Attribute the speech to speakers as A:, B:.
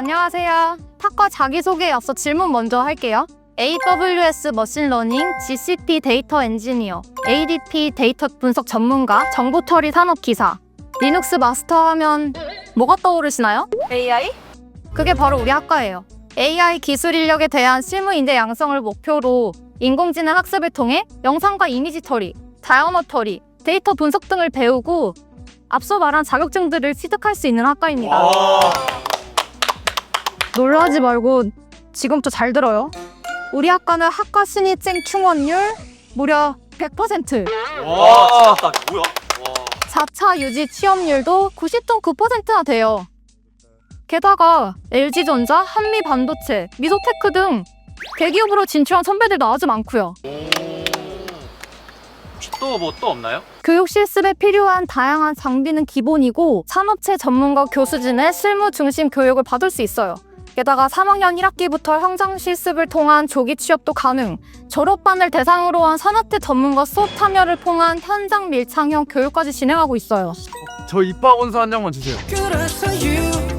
A: 안녕하세요. 탁과 자기소개에 앞서 질문 먼저 할게요. AWS 머신러닝, GCP 데이터 엔지니어, ADP 데이터 분석 전문가, 정보 처리 산업 기사, 리눅스 마스터 하면 뭐가 떠오르시나요?
B: AI?
A: 그게 바로 우리 학과예요. AI 기술 인력에 대한 실무 인재 양성을 목표로 인공지능 학습을 통해 영상과 이미지 처리, 자연어 처리, 데이터 분석 등을 배우고 앞서 말한 자격증들을 취득할 수 있는 학과입니다. 놀라지 말고 지금부터 잘 들어요. 우리 학과는 학과 신입생 충원율 무려 100%,
C: 와, 진짜 뭐야?
A: 4차 유지 취업률도 90.9%나 돼요. 게다가 LG전자, 한미반도체, 미소테크 등 대기업으로 진출한 선배들도 아주 많고요.
C: 혹시 또 뭐 또 없나요?
A: 교육 실습에 필요한 다양한 장비는 기본이고 산업체 전문가 교수진의 실무 중심 교육을 받을 수 있어요. 게다가 3학년 1학기부터 현장 실습을 통한 조기 취업도 가능. 졸업반을 대상으로 한 산업대 전문가 수업 참여를 통한 현장 밀착형 교육까지 진행하고 있어요.
D: 저 입학 원서 한 장만 주세요.
E: 그래서 you